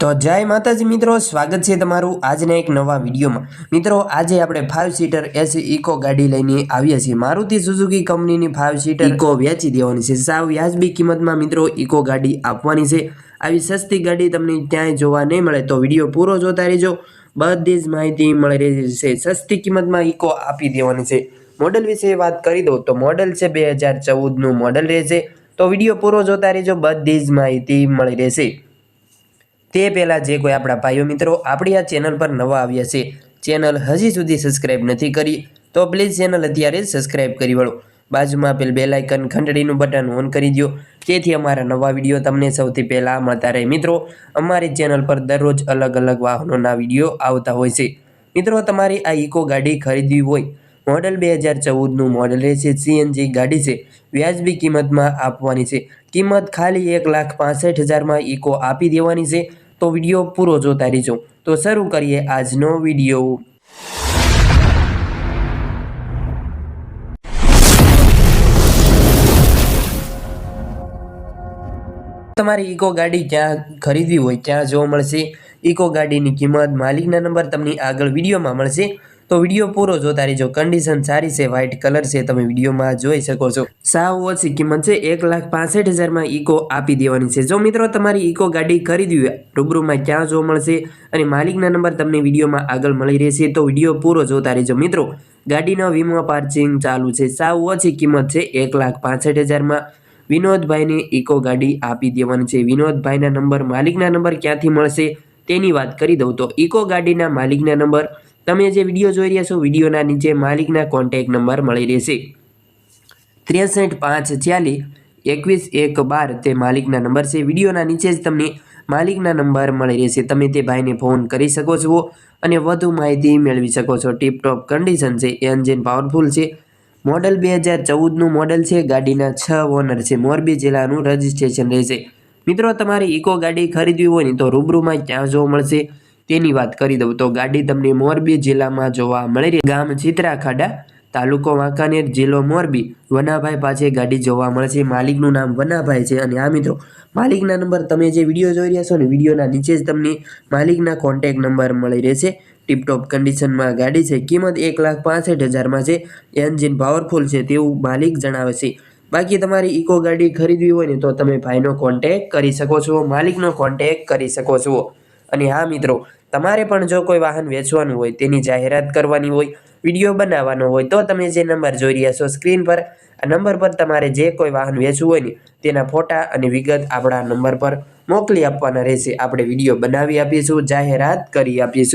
તો જય માતાજી મિત્રો, સ્વાગત છે તમારું આજના એક નવા વિડીયોમાં. મિત્રો, આજે આપણે ફાઇવ સીટર એસી ઇકો ગાડી લઈને આવ્યા છીએ. મારુતિ સુઝુકી કંપનીની ફાઇવ સીટર ઇકો વેચી દેવાની છે. સાવ વ્યાજબી કિંમતમાં મિત્રો ઇકો ગાડી આપવાની છે. આવી સસ્તી ગાડી તમને ક્યાંય જોવા નહીં મળે તો વીડિયો પૂરો જોતા રહેજો. બધી જ માહિતી મળી રહી છે. સસ્તી કિંમતમાં ઇકો આપી દેવાની છે. મોડલ વિશે વાત કરી દઉં તો મોડલ છે બે હજાર ચૌદનું મોડલ રહેશે. તો વીડિયો પૂરો જોતા રહેજો. બધી જ માહિતી મળી રહેશે. તે પહેલાં જે કોઈ આપણા ભાઈઓ મિત્રો આપણી આ ચેનલ પર નવા આવ્યા છે, ચેનલ હજી સુધી સબસ્ક્રાઇબ નથી કરી, તો પ્લીઝ ચેનલ અત્યારે જ સબસ્ક્રાઇબ કરી વળો. બાજુમાં આપેલ બેલાઇકન ઘંટડીનું બટન ઓન કરી દો જેથી અમારા નવા વીડિયો તમને સૌથી પહેલાં મળતા રહે. મિત્રો, અમારી ચેનલ પર દરરોજ અલગ અલગ વાહનોના વીડિયો આવતા હોય છે. મિત્રો, તમારી આ ઇકો ગાડી ખરીદવી હોય, મોડલ બે હજાર ચૌદનું મોડલ રહેશે, સીએનજી ગાડી છે, વ્યાજબી કિંમતમાં આપવાની છે. કિંમત ખાલી એક લાખ પાસઠ હજારમાં ઇકો આપી દેવાની છે. તો વીડિયો પૂરો જોતા રહેજો. તો શરૂ કરીએ આજનો વીડિયો. તમારી ઇકો ગાડી ક્યાં ખરીદવી હોય, ત્યાં જોવા મળશે. ઇકો ગાડીની કિંમત માલિકના નંબર તમને આગળ વિડીયોમાં મળશે. તો વીડિયો પૂરો જોતા રહેજો. કન્ડિશન સારી છે વ્હાઇટ કલર છે, તમે વિડીયોમાં જોઈ શકો છો. સાવ ઓછી કિંમત છે, એક લાખ પાસઠ હજારમાં ઇકો આપી દેવાની છે. જો મિત્રો તમારી ઇકો ગાડી ખરીદવી હોય, રૂબરૂમાં ક્યાં જોવા મળશે અને માલિકના નંબર તમને વિડીયોમાં આગળ મળી રહેશે, તો વીડિયો પૂરો જોતા રહેજો. મિત્રો, ગાડીનો વીમો પાર્કિંગ ચાલુ છે. સાવ ઓછી કિંમત છે, એક લાખ પાસઠ હજારમાં વિનોદભાઈને ઇકો ગાડી આપી દેવાની છે. વિનોદભાઈના નંબર માલિકના નંબર ક્યાંથી મળશે તેની વાત કરી દઉં તો ઇકો ગાડીના માલિકના નંબર તમે જે વીડિયો જોઈ રહ્યા છો, વિડીયોના નીચે માલિકના કોન્ટેક નંબર મળી રહેશે. ત્રેસઠ પાંચ છ્યાલી એકવીસ એક બાર તે માલિકના નંબર છે. વિડીયોના નીચે જ તમને માલિકના નંબર મળી રહેશે. તમે તે ભાઈને ફોન કરી શકો છો અને વધુ માહિતી મેળવી શકો છો. ટીપટોપ કન્ડિશન છે. એન્જિન પાવરફુલ છે. મોડલ બે હજાર ચૌદનું મોડલ છે. ગાડીના છ ઓનર છે. મોરબી જિલ્લાનું રજિસ્ટ્રેશન રહેશે. મિત્રો, તમારે ઇકો ગાડી ખરીદવી હોય ને તો રૂબરૂમાં ક્યાં જોવા મળશે. તેની વાત કરી દઉં તો ગાડી તમને મોરબી જિલ્લામાં જોવા મળી રહી. ગામ ચિત્રાખાડા, તાલુકો વાંકાનેર, જિલ્લો મોરબી. વનાભાઈ પાસે ગાડી જોવા મળશે. માલિકનું નામ વનાભાઈ છે. અને આ મિત્રો, માલિકના નંબર તમે જે વીડિયો જોઈ રહ્યા છો ને, વિડીયોના નીચે જ તમને માલિકના કોન્ટેક નંબર મળી રહેશે. ટીપટોપ કન્ડિશનમાં ગાડી છે. કિંમત એક લાખ પાસઠ હજારમાં છે. એન્જિન પાવરફુલ છે તેવું માલિક જણાવે છે. બાકી તમારી ઇકો ગાડી ખરીદવી હોય ને, તો તમે ભાઈનો કોન્ટેક કરી શકો છો. માલિકનો કોન્ટેક કરી શકો છો. અને હા મિત્રો તમારે પણ જો કોઈ વાહન વેચવાનું હોય, તેની જાહેરાત કરવાની હોય, વીડિયો બનાવવાનો હોય, તો તમે જે નંબર જોઈ રહ્યા છો સ્ક્રીન પર, આ નંબર પર તમારે જે કોઈ વાહન વેચવું હોય ને, તેના ફોટા અને વિગત આપણા નંબર પર મોકલી આપવાના રહેશે. આપણે વીડિયો બનાવી આપીશું, જાહેરાત કરી આપીશું.